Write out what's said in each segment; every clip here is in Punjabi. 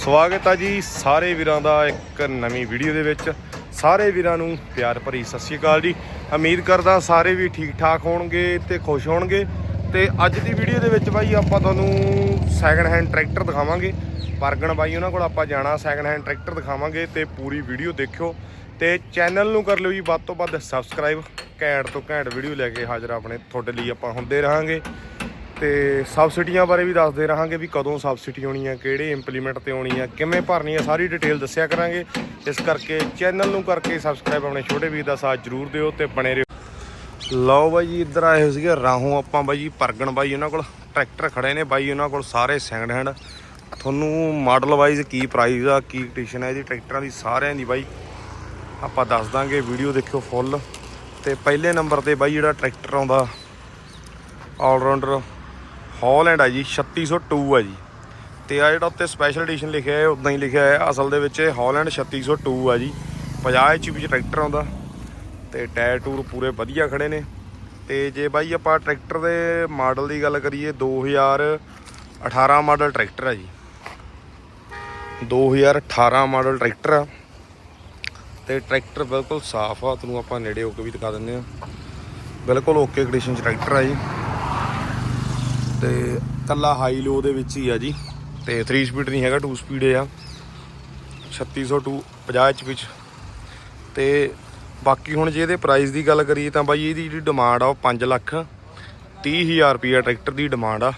ਸਵਾਗਤ ਆ ਜੀ ਸਾਰੇ ਵੀਰਾਂ ਦਾ ਇੱਕ ਨਵੀਂ ਵੀਡੀਓ ਦੇ ਵਿੱਚ। ਸਾਰੇ ਵੀਰਾਂ ਨੂੰ ਪਿਆਰ ਭਰੀ ਸਤਿ ਸ਼੍ਰੀ ਅਕਾਲ ਜੀ। ਉਮੀਦ ਕਰਦਾ ਸਾਰੇ ਵੀ ਠੀਕ ਠਾਕ ਹੋਣਗੇ ਤੇ ਖੁਸ਼ ਹੋਣਗੇ। ਤੇ ਅੱਜ ਦੀ ਵੀਡੀਓ ਦੇ ਵਿੱਚ ਬਾਈ ਆਪਾਂ ਤੁਹਾਨੂੰ ਸੈਕੰਡ ਹੈਂਡ ਟਰੈਕਟਰ ਦਿਖਾਵਾਂਗੇ। ਪਰਗਣ ਬਾਈ, ਉਹਨਾਂ ਕੋਲ ਆਪਾਂ ਜਾਣਾ ਸੈਕੰਡ ਹੈਂਡ ਟਰੈਕਟਰ ਦਿਖਾਵਾਂਗੇ ਤੇ ਪੂਰੀ ਵੀਡੀਓ ਦੇਖਿਓ। ਤੇ ਚੈਨਲ ਨੂੰ ਕਰ ਲਿਓ ਜੀ ਵੱਧ ਤੋਂ ਵੱਧ ਸਬਸਕ੍ਰਾਈਬ ਘੈਂਟ ਤੋਂ ਘੈਂਟ ਵੀਡੀਓ ਲੈ ਕੇ ਹਾਜ਼ਰ ਆਪਣੇ, ਤੁਹਾਡੇ ਲਈ ਆਪਾਂ ਹੁੰਦੇ ਰਹਾਂਗੇ। ਤੇ ਸਬਸਿਡੀਆਂ ਬਾਰੇ ਵੀ ਦੱਸਦੇ ਰਹਾਂਗੇ ਵੀ ਕਦੋਂ ਸਬਸਿਡੀ ਆਉਣੀ ਆ, ਕਿਹੜੇ ਇੰਪਲੀਮੈਂਟ ਤੇ ਆਉਣੀ ਆ, ਕਿਵੇਂ ਭਰਨੀ ਆ, ਸਾਰੀ ਡਿਟੇਲ ਦੱਸਿਆ ਕਰਾਂਗੇ। ਇਸ ਕਰਕੇ ਚੈਨਲ ਨੂੰ ਕਰਕੇ ਸਬਸਕ੍ਰਾਈਬ ਆਪਣੇ ਛੋਟੇ ਵੀਰ ਦਾ ਸਾਥ ਜਰੂਰ ਦਿਓ ਤੇ ਬਣੇ ਰਹੋ। ਲਓ ਬਾਈ ਜੀ, ਇੱਧਰ ਆਏ ਹੋਏ ਸੀਗੇ ਰਾਹੋਂ ਆਪਾਂ ਬਾਈ ਜੀ, ਪਰਗਣ ਬਾਈ ਉਹਨਾਂ ਕੋਲ, ਟਰੈਕਟਰ ਖੜੇ ਨੇ ਬਾਈ ਉਹਨਾਂ ਕੋਲ ਸਾਰੇ ਸੈਕੰਡ ਹੈਂਡ ਤੁਹਾਨੂੰ ਮਾਡਲ ਵਾਈਜ਼ ਕੀ ਪ੍ਰਾਈਸ ਆ, ਕੀ ਕੰਡੀਸ਼ਨ ਹੈ ਇਹਦੀ, ਟਰੈਕਟਰਾਂ ਦੀ ਸਾਰਿਆਂ ਦੀ ਬਾਈ। ਆਪਾਂ ਦੱਸ ਦਾਂਗੇ ਵੀਡੀਓ ਦੇਖਿਓ ਫੁੱਲ ਤੇ ਪਹਿਲੇ ਨੰਬਰ ਤੇ ਬਾਈ ਜਿਹੜਾ ਟਰੈਕਟਰ ਆਉਂਦਾ ਆਲਰਾਊਂਡਰ ਹਾਲੈਂਡ ਆ ਜੀ 3602 ਆ ਜੀ। ਤੇ ਆ ਜਿਹੜਾ ਉੱਤੇ ਸਪੈਸ਼ਲ ਐਡੀਸ਼ਨ ਲਿਖਿਆ ਹੈ ਉਦਾਂ ਹੀ ਲਿਖਿਆ ਹੈ, ਅਸਲ ਦੇ ਵਿੱਚ ਇਹ ਹਾਲੈਂਡ 3602 ਆ ਜੀ। 50 ਐਚਪੀ 'ਚ ਟਰੈਕਟਰ ਆਉਂਦਾ ਤੇ ਟਾਇਰ ਟੂਰ ਪੂਰੇ ਵਧੀਆ ਖੜੇ ਨੇ। ਤੇ ਜੇ ਬਾਈ ਆਪਾਂ ਟਰੈਕਟਰ ਦੇ ਮਾਡਲ ਦੀ ਗੱਲ ਕਰੀਏ 2018 ਮਾਡਲ ਟਰੈਕਟਰ ਆ ਜੀ। 2018 ਮਾਡਲ ਟਰੈਕਟਰ ਆ। ਤੇ ਟਰੈਕਟਰ ਬਿਲਕੁਲ ਸਾਫ਼ ਆ, ਤੁਹਾਨੂੰ ਆਪਾਂ ਨੇੜੇ ਹੋ ਕੇ ਵੀ ਦਿਖਾ ਦਿੰਦੇ ਆ ਬਿਲਕੁਲ ਓਕੇ ਕੰਡੀਸ਼ਨ ਚ ਟਰੈਕਟਰ ਆ ਜੀ। ਤੇ ਕੱਲਾ ਹਾਈ ਲੋ ਦੇ ਵਿੱਚ ਹੀ ਆ ਜੀ। ਤੇ 3 ਸਪੀਡ ਨਹੀਂ ਹੈਗਾ 2 ਸਪੀਡ ਆ। 3602 50 ਐਚ ਵਿੱਚ ਤੇ ਬਾਕੀ ਹੁਣ ਜੇ ਇਹਦੇ ਪ੍ਰਾਈਸ ਦੀ ਗੱਲ ਕਰੀਏ ਤਾਂ ਬਾਈ ਇਹਦੀ ਜਿਹੜੀ ਡਿਮਾਂਡ ਆ ਉਹ 5 ਲੱਖ 30000 ਰੁਪਿਆ ਟਰੈਕਟਰ ਦੀ ਡਿਮਾਂਡ ਆ।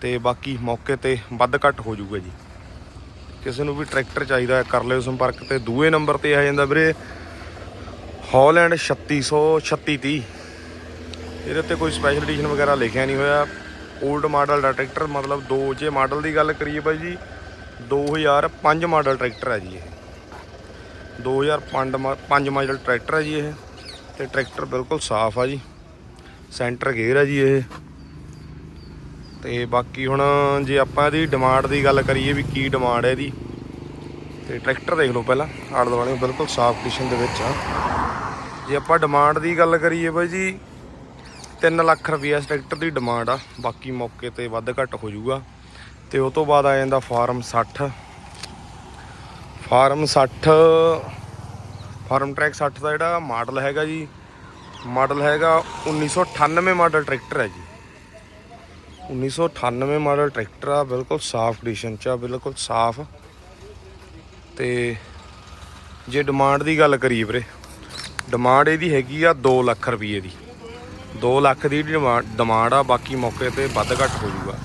ਤੇ ਬਾਕੀ ਮੌਕੇ ਤੇ ਵੱਧ ਘੱਟ ਹੋ ਜਾਊਗਾ ਜੀ। ਕਿਸੇ ਨੂੰ ਵੀ ਟਰੈਕਟਰ ਚਾਹੀਦਾ ਕਰ ਲਿਓ ਸੰਪਰਕ ਤੇ। ਦੂਏ ਨੰਬਰ ਤੇ ਆ ਜਾਂਦਾ ਵੀਰੇ ਹਾਲੈਂਡ 3600 3630 ਇਹਦੇ ਉੱਤੇ ਕੋਈ ਸਪੈਸ਼ਲ ਐਡੀਸ਼ਨ ਵਗੈਰਾ ਲਿਖਿਆ ਨਹੀਂ ਹੋਇਆ। 올ਡ ਮਾਡਲ ਦਾ ਟਰੈਕਟਰ ਮਤਲਬ ਦੋ ਜੇ ਮਾਡਲ ਦੀ ਗੱਲ ਕਰੀਏ ਬਾਈ ਜੀ 2005 ਮਾਡਲ ਟਰੈਕਟਰ ਹੈ ਜੀ ਇਹ। 2005 ਮਾ- ਪੰਜ ਮਾਡਲ ਟਰੈਕਟਰ ਹੈ ਜੀ ਇਹ। ਤੇ ਟਰੈਕਟਰ ਬਿਲਕੁਲ ਸਾਫ਼ ਆ ਜੀ ਸੈਂਟਰ ਗੇਅਰ ਹੈ ਜੀ ਇਹ। ਤੇ ਬਾਕੀ ਹੁਣ ਜੇ ਆਪਾਂ ਇਹਦੀ ਡਿਮਾਂਡ ਦੀ ਗੱਲ ਕਰੀਏ ਵੀ ਕੀ ਡਿਮਾਂਡ ਹੈ ਇਹਦੀ, ਤੇ ਟਰੈਕਟਰ ਦੇਖ ਲਓ ਪਹਿਲਾਂ, ਆਲੇ ਦੁਆਲੇ ਬਿਲਕੁਲ ਸਾਫ਼ ਕੰਡੀਸ਼ਨ ਦੇ ਵਿੱਚ ਆ। ਜੇ ਆਪਾਂ ਡਿਮਾਂਡ ਦੀ ਗੱਲ ਕਰੀਏ ਬਾਈ ਜੀ 3 ਲੱਖ ਰੁਪਏ ਇਸ ਟਰੈਕਟਰ ਦੀ ਡਿਮਾਂਡ ਆ। ਬਾਕੀ ਮੌਕੇ ਤੇ ਵੱਧ ਘੱਟ ਹੋ ਜਾਊਗਾ। ਤੇ ਉਸ ਤੋਂ ਬਾਅਦ ਆ ਜਾਂਦਾ ਫਾਰਮ 60 ਫਾਰਮ 60 ਫਾਰਮ ਟਰੈਕ 60 ਦਾ ਜਿਹੜਾ ਮਾਡਲ ਹੈਗਾ ਜੀ, ਮਾਡਲ ਹੈਗਾ 1998 ਮਾਡਲ ਟਰੈਕਟਰ ਹੈ ਜੀ। 1998 ਮਾਡਲ ਟਰੈਕਟਰ ਆ, ਬਿਲਕੁਲ ਸਾਫ਼ ਕੰਡੀਸ਼ਨ ਚ ਆ, ਬਿਲਕੁਲ ਸਾਫ਼। ਤੇ ਜੇ ਡਿਮਾਂਡ ਦੀ ਗੱਲ ਕਰੀਏ ਵੀਰੇ ਡਿਮਾਂਡ ਇਹਦੀ ਹੈਗੀ ਆ 2 ਲੱਖ ਰੁਪਏ ਦੀ। 2 ਲੱਖ ਦੀ ਡਿਮਾਂਡ ਡਿਮਾਂਡ ਆ, ਬਾਕੀ ਮੌਕੇ ਤੇ ਵੱਧ ਘੱਟ ਹੋ ਜਾਊਗਾ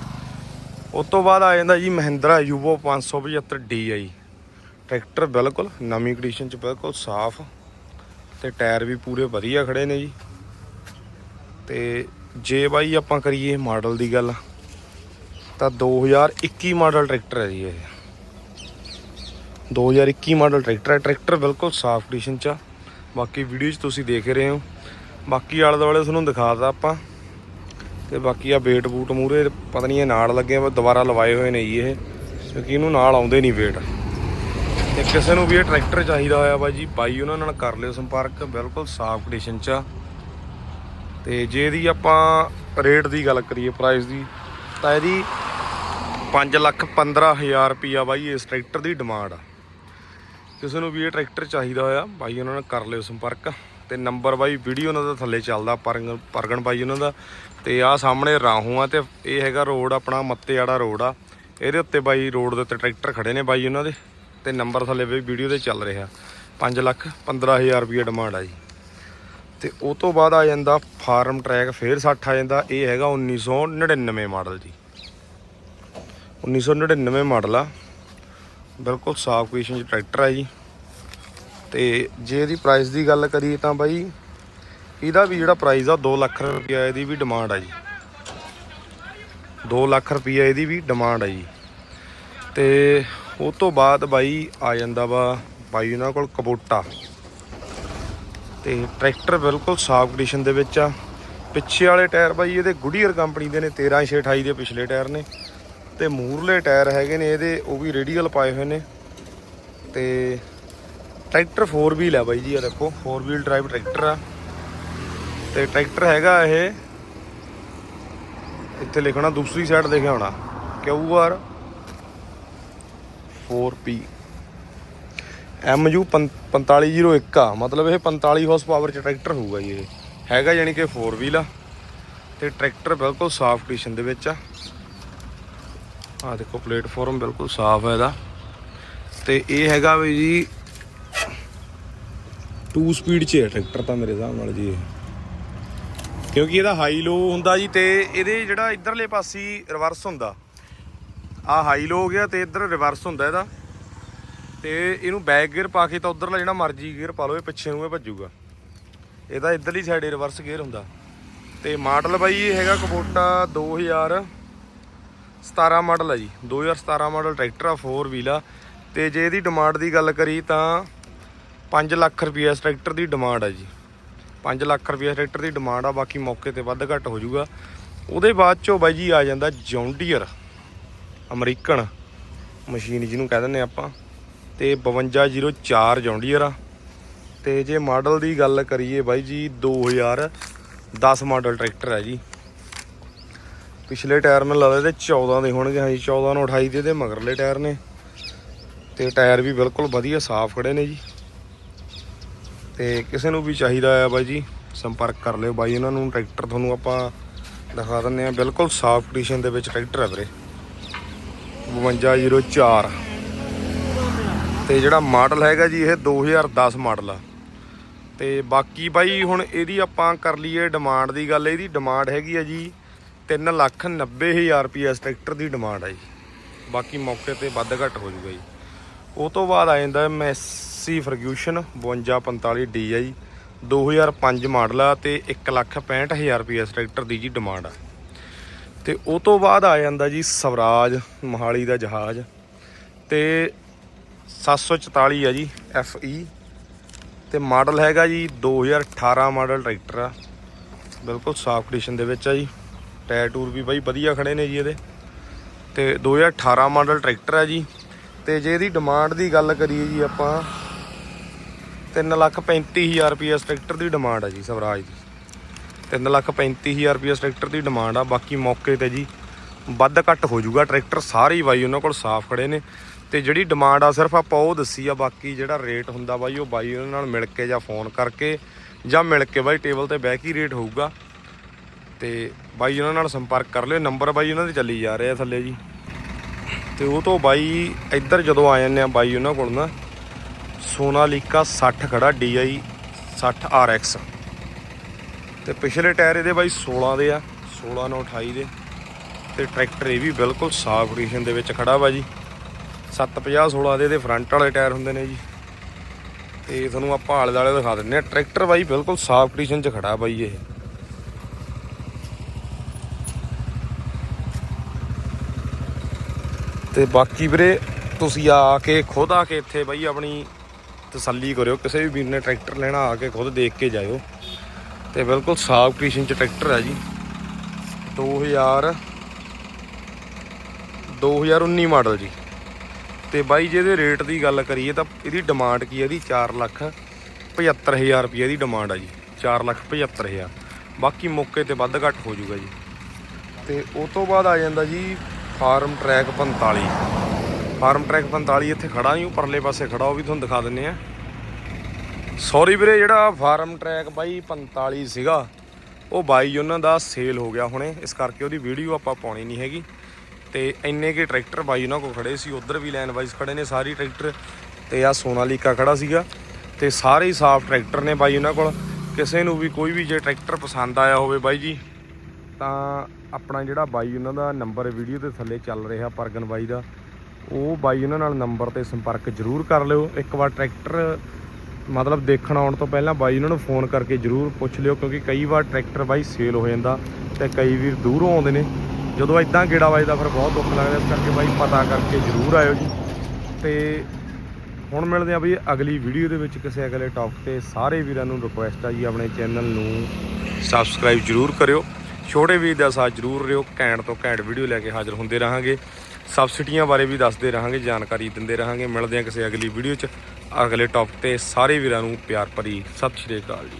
ਉਸ ਤੋਂ ਬਾਅਦ ਆ ਜਾਂਦਾ ਜੀ ਮਹਿੰਦਰਾ ਯੂਵੋ 575 DI ਟਰੈਕਟਰ ਬਿਲਕੁਲ ਨਵੀਂ ਕੰਡੀਸ਼ਨ ਚ ਬਿਲਕੁਲ ਸਾਫ਼ ਤੇ ਟਾਇਰ ਵੀ ਪੂਰੇ ਵਧੀਆ ਖੜੇ ਨੇ ਜੀ। ਤੇ ਜੇ ਬਾਈ ਆਪਾਂ ਕਰੀਏ ਮਾਡਲ ਦੀ ਗੱਲ, ਤਾਂ 2021 ਮਾਡਲ ਟਰੈਕਟਰ ਹੈ ਜੀ ਇਹ। 2021 ਮਾਡਲ ਟਰੈਕਟਰ ਹੈ, ਟਰੈਕਟਰ ਬਿਲਕੁਲ ਸਾਫ਼ ਕੰਡੀਸ਼ਨ ਚ ਆ। ਬਾਕੀ ਵੀਡੀਓ 'ਚ ਤੁਸੀਂ ਦੇਖ ਰਹੇ ਹੋ। ਬਾਕੀ ਆਲੇ ਦੁਆਲੇ ਤੁਹਾਨੂੰ ਦਿਖਾਤਾ ਆਪਾਂ। ਤੇ ਬਾਕੀ ਆ ਵੇਟ ਬੂਟ ਮੂਰੇ ਪਤਾ ਨਹੀਂ ਇਹ ਨਾਲ ਲੱਗੇ ਆ ਦੁਬਾਰਾ ਲਵਾਏ ਹੋਏ ਨੇ ਜੀ ਇਹ। ਕਿਉਂਕਿ ਇਹਨੂੰ ਨਾਲ ਆਉਂਦੇ ਨਹੀਂ ਵੇਟ ਤੇ ਕਿਸੇ ਨੂੰ ਵੀ ਇਹ ਟਰੈਕਟਰ ਚਾਹੀਦਾ ਹੋਇਆ ਬਾਈ ਜੀ ਬਾਈ ਉਹਨਾਂ ਨਾਲ ਕਰ ਲਿਓ ਸੰਪਰਕ, ਬਿਲਕੁਲ ਸਾਫ਼ ਕੰਡੀਸ਼ਨ 'ਚ ਆ। ਤੇ ਜੇ ਇਹਦੀ ਆਪਾਂ ਰੇਟ ਦੀ ਗੱਲ ਕਰੀਏ ਪ੍ਰਾਈਸ ਦੀ, ਤਾਂ ਇਹਦੀ 5 ਲੱਖ 15000 ਰੁਪਿਆ ਬਾਈ ਇਸ ਟਰੈਕਟਰ ਦੀ ਡਿਮਾਂਡ ਆ। ਕਿਸੇ ਨੂੰ ਵੀ ਇਹ ਟਰੈਕਟਰ ਚਾਹੀਦਾ ਹੋਇਆ, ਬਾਈ ਉਹਨਾਂ ਨਾਲ ਕਰ ਲਿਓ ਸੰਪਰਕ। ਤੇ ਨੰਬਰ ਬਾਈ ਵੀਡੀਓ ਉਹਨਾਂ ਦਾ ਥੱਲੇ ਚੱਲਦਾ ਪਰਗਣ ਪਰਗਣ ਬਾਈ ਉਹਨਾਂ ਦਾ। ਤੇ ਆ ਸਾਹਮਣੇ ਰਾਹੋਂ ਆ ਤੇ ਇਹ ਹੈਗਾ ਰੋਡ, ਆਪਣਾ ਮੱਤੇ ਵਾਲਾ ਰੋਡ ਆ। ਇਹਦੇ ਉੱਤੇ ਬਾਈ ਰੋਡ ਦੇ ਉੱਤੇ ਟਰੈਕਟਰ ਖੜੇ ਨੇ ਬਾਈ ਉਹਨਾਂ ਦੇ ਤੇ ਨੰਬਰ ਥੱਲੇ ਵੀ ਵੀਡੀਓ ਤੇ ਚੱਲ ਰਿਹਾ। 5 ਲੱਖ 15000 ਰੁਪਏ ਡਿਮਾਂਡ ਆ ਜੀ। ਤੇ ਉਹ ਤੋਂ ਬਾਅਦ ਆ ਜਾਂਦਾ ਫਾਰਮ ਟਰੈਕ, ਫੇਰ 60 ਆ ਜਾਂਦਾ, ਇਹ ਹੈਗਾ 1999 ਮਾਡਲ ਜੀ। 1999 ਮਾਡਲ ਆ। ਬਿਲਕੁਲ ਸਾਫ਼ ਕੰਡੀਸ਼ਨ ਚ ਟਰੈਕਟਰ ਆ ਜੀ। ਤੇ ਜੇ ਇਹਦੀ ਪ੍ਰਾਈਸ ਦੀ ਗੱਲ ਕਰੀਏ ਤਾਂ ਬਾਈ, ਇਹਦਾ ਵੀ ਜਿਹੜਾ ਪ੍ਰਾਈਸ ਆ 2 ਲੱਖ ਰੁਪਇਆ ਇਹਦੀ ਵੀ ਡਿਮਾਂਡ ਆ ਜੀ। 2 ਲੱਖ ਰੁਪਇਆ ਇਹਦੀ ਵੀ ਡਿਮਾਂਡ ਆ ਜੀ। ਤੇ ਉਹ ਤੋਂ ਬਾਅਦ ਬਾਈ ਆ ਜਾਂਦਾ ਵਾ ਬਾਈ ਉਹਨਾਂ ਕੋਲ ਕਬੋਟਾ। ਤੇ ਟਰੈਕਟਰ ਬਿਲਕੁਲ ਸਾਫ਼ ਕੰਡੀਸ਼ਨ ਦੇ ਵਿੱਚ ਆ। ਪਿੱਛੇ ਵਾਲੇ ਟਾਇਰ ਬਾਈ ਇਹਦੇ ਗੁਡੀਅਰ ਕੰਪਨੀ ਦੇ ਨੇ 13628 ਦੇ ਪਿਛਲੇ ਟਾਇਰ ਨੇ। ਤੇ ਮੂਰਲੇ ਟਾਇਰ ਹੈਗੇ ਨੇ ਇਹਦੇ, ਉਹ ਵੀ ਰੇਡੀਅਲ ਪਾਏ ਹੋਏ ਨੇ। ਤੇ ਟਰੈਕਟਰ 4 ਵੀਲ ਆ ਬਾਈ ਜੀ ਆ ਦੇਖੋ 4 ਵੀਲ ਡਰਾਈਵ ਟਰੈਕਟਰ ਆ। ਤੇ ਟਰੈਕਟਰ ਹੈਗਾ ਇਹ, ਇੱਥੇ ਲਿਖਣਾ, ਦੂਸਰੀ ਸਾਈਡ ਲਿਖਿਆ ਹੋਣਾ ਕਿਊ ਆਰ 4P MU 4501 ਆ, ਮਤਲਬ ਇਹ 45 ਹਾਰਸ ਪਾਵਰ ਚ ਟਰੈਕਟਰ ਹੋਊਗਾ ਜੀ ਇਹ। ਹੈਗਾ ਯਾਨੀ ਕਿ 4 ਵੀਲ ਆ, ਤੇ ਟਰੈਕਟਰ ਬਿਲਕੁਲ ਸਾਫ਼ ਕੰਡੀਸ਼ਨ ਦੇ ਵਿੱਚ ਆ। ਆ ਦੇਖੋ ਪਲੇਟਫਾਰਮ ਬਿਲਕੁਲ ਸਾਫ਼ ਹੈ ਇਹਦਾ। ਤੇ ਇਹ ਹੈਗਾ ਵੀ ਜੀ 2 ਸਪੀਡ 'ਚ ਹੈ ਟਰੈਕਟਰ ਤਾਂ ਮੇਰੇ ਹਿਸਾਬ ਨਾਲ ਜੀ ਕਿਉਂਕਿ ਇਹਦਾ ਹਾਈ ਲੋ ਹੁੰਦਾ ਜੀ ਤੇ ਇਹਦੇ ਜਿਹੜਾ ਇਧਰਲੇ ਪਾਸੇ ਰਿਵਰਸ ਹੁੰਦਾ। ਆ ਹਾਈ ਲੋ ਹੋ ਗਿਆ ਤੇ ਇਧਰ ਰਿਵਰਸ ਹੁੰਦਾ ਇਹਦਾ। ਤੇ ਇਹਨੂੰ ਬੈਕ ਗੇਅਰ ਪਾ ਕੇ ਤਾਂ ਉਧਰਲਾ ਜਿਹੜਾ ਮਰਜ਼ੀ ਗੇਅਰ ਪਾ ਲਓ, ਇਹ ਪਿੱਛੇ ਨੂੰ ਇਹ ਭੱਜੂਗਾ। ਇਹਦਾ ਇਧਰਲੀ ਸਾਈਡ ਰਿਵਰਸ ਗੇਅਰ ਹੁੰਦਾ। ਤੇ ਮਾਡਲ ਬਾਈ ਇਹ ਹੈਗਾ ਕਬੋਟਾ 2017 ਮਾਡਲ ਆ ਜੀ। 2017 ਮਾਡਲ ਟਰੈਕਟਰ ਆ 4 ਵੀਲ ਆ ਤੇ ਜੇ ਇਹਦੀ ਡਿਮਾਂਡ ਦੀ ਗੱਲ ਕਰੀ ਤਾਂ 5 ਲੱਖ ਰੁਪਏ ਇਸ ਟਰੈਕਟਰ ਦੀ ਡਿਮਾਂਡ ਹੈ ਜੀ। 5 ਲੱਖ ਰੁਪਏ ਟਰੈਕਟਰ ਦੀ ਡਿਮਾਂਡ ਆ, ਬਾਕੀ ਮੌਕੇ ਤੇ ਵੱਧ ਘੱਟ ਹੋ ਜਾਊਗਾ। ਉਹਦੇ ਬਾਅਦ ਚੋਂ ਬਾਈ ਜੀ ਆ ਜਾਂਦਾ ਜੌਂਡੀਅਰ, ਅਮਰੀਕਨ ਮਸ਼ੀਨ ਜਿਹਨੂੰ ਕਹਿ ਦਿੰਦੇ ਆਪਾਂ। ਤੇ 5204 ਜੌਂਡੀਅਰ ਆ। ਤੇ ਜੇ ਮਾਡਲ ਦੀ ਗੱਲ ਕਰੀਏ ਬਾਈ ਜੀ 2010 ਮਾਡਲ ਟਰੈਕਟਰ ਹੈ ਜੀ। ਪਿਛਲੇ ਟਾਇਰ ਮੈਨੂੰ ਲੱਗਦਾ ਇਹਦੇ 14 ਦੇ ਹੋਣਗੇ। ਹਾਂਜੀ 14 ਨੂੰ 28 ਦੇ ਇਹਦੇ ਮਗਰਲੇ ਟਾਇਰ ਨੇ। ਤੇ ਟਾਇਰ ਵੀ ਬਿਲਕੁਲ ਵਧੀਆ, ਸਾਫ਼ ਖੜੇ ਨੇ ਜੀ। ਤੇ ਕਿਸੇ ਨੂੰ ਵੀ ਚਾਹੀਦਾ ਆ ਬਾਈ ਜੀ, ਸੰਪਰਕ ਕਰ ਲਿਓ ਬਾਈ, ਇਹਨਾਂ ਨੂੰ ਟਰੈਕਟਰ ਤੁਹਾਨੂੰ ਆਪਾਂ ਦਿਖਾ ਦਿੰਦੇ ਆ ਬਿਲਕੁਲ ਸਾਫ਼ ਕੰਡੀਸ਼ਨ ਦੇ ਵਿੱਚ ਟਰੈਕਟਰ ਹੈ ਵੀਰੇ। 5204 ਤੇ ਜਿਹੜਾ ਮਾਡਲ ਹੈਗਾ ਜੀ, ਇਹ 2010 ਮਾਡਲ ਆ। ਤੇ ਬਾਕੀ ਬਾਈ, ਹੁਣ ਇਹਦੀ ਆਪਾਂ ਕਰ ਲਈਏ ਡਿਮਾਂਡ ਦੀ ਗੱਲ, ਇਹਦੀ ਡਿਮਾਂਡ ਹੈਗੀ ਆ ਜੀ 390000 ਰੁਪਏ ਇਸ ਟਰੈਕਟਰ ਦੀ ਡਿਮਾਂਡ ਆ ਜੀ। ਬਾਕੀ ਮੌਕੇ ਤੇ ਵੱਧ ਘੱਟ ਹੋ ਜੂਗਾ ਜੀ ਉਹ ਤੋਂ ਬਾਅਦ ਆ ਜਾਂਦਾ ਮੈਸੀ ਫਰਗਿਊਸ਼ਨ 5245 ਡੀ ਆ ਜੀ 2005 ਮਾਡਲ ਆ ਤੇ 165000 ਰੁਪਏ ਇਸ ਟਰੈਕਟਰ ਦੀ ਜੀ ਡਿਮਾਂਡ ਆ। ਤੇ ਉਹ ਤੋਂ ਬਾਅਦ ਆ ਜਾਂਦਾ ਜੀ ਸਵਰਾਜ, ਮੋਹਾਲੀ ਦਾ ਜਹਾਜ਼ ਤੇ 744 ਆ ਜੀ FE ਤੇ ਮਾਡਲ ਹੈਗਾ ਜੀ 2018 ਮਾਡਲ ਟਰੈਕਟਰ ਆ। ਬਿਲਕੁਲ ਸਾਫ਼ ਕੰਡੀਸ਼ਨ ਦੇ ਵਿੱਚ ਆ ਜੀ। ਟਾਇਰ ਟੂਰ ਵੀ ਬਾਈ ਵਧੀਆ ਖੜੇ ਨੇ ਜੀ ਇਹਦੇ। ਤੇ 2018 ਮਾਡਲ ਟਰੈਕਟਰ ਆ ਜੀ। ਤੇ ਜੇ ਇਹਦੀ ਡਿਮਾਂਡ ਦੀ ਗੱਲ ਕਰੀਏ ਜੀ ਆਪਾਂ 335000 ਰੁਪਏ ਇਸ ਟਰੈਕਟਰ ਦੀ ਡਿਮਾਂਡ ਆ ਜੀ ਸਵਰਾਜ ਦੀ। 335000 ਰੁਪਏ ਇਸ ਟਰੈਕਟਰ ਦੀ ਡਿਮਾਂਡ ਆ। ਬਾਕੀ ਮੌਕੇ ਤੇ ਜੀ ਵੱਧ ਘੱਟ ਹੋ ਜਾਊਗਾ। ਟਰੈਕਟਰ ਸਾਰੇ ਬਾਈ ਉਹਨਾਂ ਕੋਲ ਸਾਫ਼ ਖੜੇ ਨੇ ਤੇ ਜਿਹੜੀ ਡਿਮਾਂਡ ਆ ਸਿਰਫ ਆਪਾਂ ਉਹ ਦੱਸੀ ਆ, ਬਾਕੀ ਜਿਹੜਾ ਰੇਟ ਹੁੰਦਾ ਬਾਈ ਉਹ ਬਾਈ ਉਹਨਾਂ ਨਾਲ ਮਿਲ ਕੇ ਜਾਂ ਫੋਨ ਕਰਕੇ ਜਾਂ ਮਿਲ ਕੇ ਬਾਈ ਟੇਬਲ ਤੇ ਬਹਿ ਕੇ ਰੇਟ ਹੋਊਗਾ। ਤੇ ਬਾਈ ਉਹਨਾਂ ਨਾਲ ਸੰਪਰਕ ਕਰ ਲਿਓ। ਨੰਬਰ ਬਾਈ ਉਹਨਾਂ ਦੇ ਚੱਲੀ ਜਾ ਰਿਹਾ ਥੱਲੇ ਜੀ। ਤੇ ਉਹ ਤੋਂ ਬਾਈ ਇੱਧਰ ਜਦੋਂ ਆ ਜਾਂਦੇ ਆ ਬਾਈ ਉਹਨਾਂ ਕੋਲ ਨਾ ਸੋਨਾਲੀਕਾ 60 ਖੜਾ DI 60 RX ਤੇ ਪਿਛਲੇ ਟਾਇਰ ਇਹਦੇ ਬਾਈ 16 ਦੇ ਆ 16 ਨਾਲ 28 ਦੇ। ਤੇ ਟਰੈਕਟਰ ਇਹ ਵੀ ਬਿਲਕੁਲ ਸਾਫ਼ ਕੰਡੀਸ਼ਨ ਦੇ ਵਿੱਚ ਖੜਾ ਵਾ ਜੀ। 750 16 ਦੇ ਇਹਦੇ ਫਰੰਟ ਵਾਲੇ ਟਾਇਰ ਹੁੰਦੇ ਨੇ ਜੀ। ਤੇ ਤੁਹਾਨੂੰ ਆਪਾਂ ਆਲੇ ਦਾਲੇ ਦਿਖਾ ਦਿੰਨੇ ਆ ਟਰੈਕਟਰ ਬਾਈ ਬਿਲਕੁਲ ਸਾਫ਼ ਕੰਡੀਸ਼ਨ 'ਚ ਖੜਾ ਬਾਈ ਇਹ। ਤੇ ਬਾਕੀ ਵੀਰੇ, ਤੁਸੀਂ ਆ ਕੇ ਖੁਦ ਆ ਕੇ ਇੱਥੇ ਬਾਈ ਆਪਣੀ ਤਸੱਲੀ ਕਰਿਓ, ਕਿਸੇ ਵੀ ਵੀਰ ਨੇ ਟਰੈਕਟਰ ਲੈਣਾ, ਆ ਕੇ ਖੁਦ ਦੇਖ ਕੇ ਜਾਇਓ। ਤੇ ਬਿਲਕੁਲ ਸਾਫ਼ ਕੰਡੀਸ਼ਨ 'ਚ ਟਰੈਕਟਰ ਹੈ ਜੀ। 2000 2019 ਮਾਡਲ ਜੀ। ਤੇ ਬਾਈ, ਜੇ ਇਹਦੇ ਰੇਟ ਦੀ ਗੱਲ ਕਰੀਏ ਤਾਂ ਇਹਦੀ ਡਿਮਾਂਡ ਕੀ ਹੈ ਇਹਦੀ 4 ਲੱਖ 75000 ਰੁਪਏ ਦੀ ਡਿਮਾਂਡ ਆ ਜੀ। 4 ਲੱਖ 75000 ਬਾਕੀ ਮੌਕੇ ਤੇ ਵੱਧ ਘੱਟ ਹੋ ਜਾਊਗਾ ਜੀ। ਤੇ ਉਹ ਤੋਂ ਬਾਅਦ ਆ ਜਾਂਦਾ ਜੀ ਫਾਰਮ ਟਰੈਕ 45 ਫਾਰਮ ਟਰੈਕ 45 ਇੱਥੇ ਖੜਾ ਨਹੀਂ ਉਹ ਪਰਲੇ ਪਾਸੇ ਖੜਾ, ਉਹ ਵੀ ਤੁਹਾਨੂੰ ਦਿਖਾ ਦਿੰਨੇ ਆ। ਸੌਰੀ ਵੀਰੇ, ਜਿਹੜਾ ਫਾਰਮ ਟਰੈਕ ਬਾਈ 45 ਸੀਗਾ, ਉਹ ਬਾਈ ਉਹਨਾਂ ਦਾ ਸੇਲ ਹੋ ਗਿਆ ਹੁਣੇ, ਇਸ ਕਰਕੇ ਉਹਦੀ ਵੀਡੀਓ ਆਪਾਂ ਪਾਉਣੀ ਨਹੀਂ ਹੈਗੀ। ਤੇ ਇੰਨੇ ਕੇ ਟਰੈਕਟਰ ਬਾਈ ਉਹਨਾਂ ਕੋਲ ਖੜੇ ਸੀ, ਉਧਰ ਵੀ ਲਾਈਨ ਵਾਈਜ਼ ਖੜੇ ਨੇ ਸਾਰੀ ਟਰੈਕਟਰ, ਤੇ ਆ ਸੋਨਾਲੀਕਾ ਖੜਾ ਸੀਗਾ। ਤੇ ਸਾਰੇ ਹੀ ਸਾਫ਼ ਟਰੈਕਟਰ ਨੇ ਬਾਈ ਉਹਨਾਂ ਕੋਲ। ਕਿਸੇ ਨੂੰ ਵੀ ਕੋਈ ਵੀ ਜੇ ਟਰੈਕਟਰ ਪਸੰਦ ਆਇਆ ਹੋਵੇ ਬਾਈ ਜੀ, ਤਾਂ ਆਪਣਾ ਜਿਹੜਾ ਬਾਈ ਉਹਨਾਂ ਦਾ ਨੰਬਰ ਵੀਡੀਓ ਦੇ ਥੱਲੇ ਚੱਲ ਰਿਹਾ, ਪਰਗਨ ਬਾਈ ਦਾ ਉਹ ਬਾਈ ਉਹਨਾਂ ਨਾਲ ਨੰਬਰ ਤੇ ਸੰਪਰਕ ਜ਼ਰੂਰ ਕਰ ਲਿਓ। ਇੱਕ ਵਾਰ ਟਰੈਕਟਰ ਮਤਲਬ ਦੇਖਣ ਆਉਣ ਤੋਂ ਪਹਿਲਾਂ ਬਾਈ ਉਹਨਾਂ ਨੂੰ ਫੋਨ ਕਰਕੇ ਜ਼ਰੂਰ ਪੁੱਛ ਲਿਓ, ਕਿਉਂਕਿ ਕਈ ਵਾਰ ਟਰੈਕਟਰ ਬਾਈ ਸੇਲ ਹੋ ਜਾਂਦਾ ਤੇ ਕਈ ਵੀਰ ਦੂਰੋਂ ਆਉਂਦੇ ਨੇ। ਜਦੋਂ ਇਦਾਂ ਗੇੜਾ ਵੱਜਦਾ ਫਿਰ ਬਹੁਤ ਦੁੱਖ ਲੱਗਦਾ, ਇਸ ਕਰਕੇ ਬਾਈ ਪਤਾ ਕਰਕੇ ਜ਼ਰੂਰ ਆਇਓ ਜੀ। ਤੇ ਹੁਣ ਮਿਲਦੇ ਆ ਬਈ ਅਗਲੀ ਵੀਡੀਓ ਦੇ ਵਿੱਚ ਕਿਸੇ ਅਗਲੇ ਟੌਪਿਕ ਤੇ। ਸਾਰੇ ਵੀਰਾਂ ਨੂੰ ਰਿਕੁਐਸਟ ਆ ਜੀ ਆਪਣੇ ਚੈਨਲ ਨੂੰ ਸਬਸਕ੍ਰਾਈਬ ਜ਼ਰੂਰ ਕਰਿਓ। ਛੋਟੇ ਵੀਰ ਦਾ ਸਾਥ ਜ਼ਰੂਰ ਰਿਓ। ਘੈਂਟ ਤੋਂ ਘੈਂਟ ਵੀਡੀਓ ਲੈ ਕੇ ਹਾਜ਼ਰ ਹੁੰਦੇ ਰਹਾਂਗੇ। ਸਬਸਿਡੀਆਂ ਬਾਰੇ ਵੀ ਦੱਸਦੇ ਰਹਾਂਗੇ, ਜਾਣਕਾਰੀ ਦਿੰਦੇ ਰਹਾਂਗੇ। ਮਿਲਦੇ ਹਾਂ ਕਿਸੇ ਅਗਲੀ ਵੀਡੀਓ 'ਚ। ਅਗਲੇ ਟੌਪਿਕ ਤੇ ਸਾਰੇ ਵੀਰਾਂ ਨੂੰ ਪਿਆਰ ਭਰੀ ਸਤਿ ਸ਼੍ਰੀ ਅਕਾਲ ਜੀ।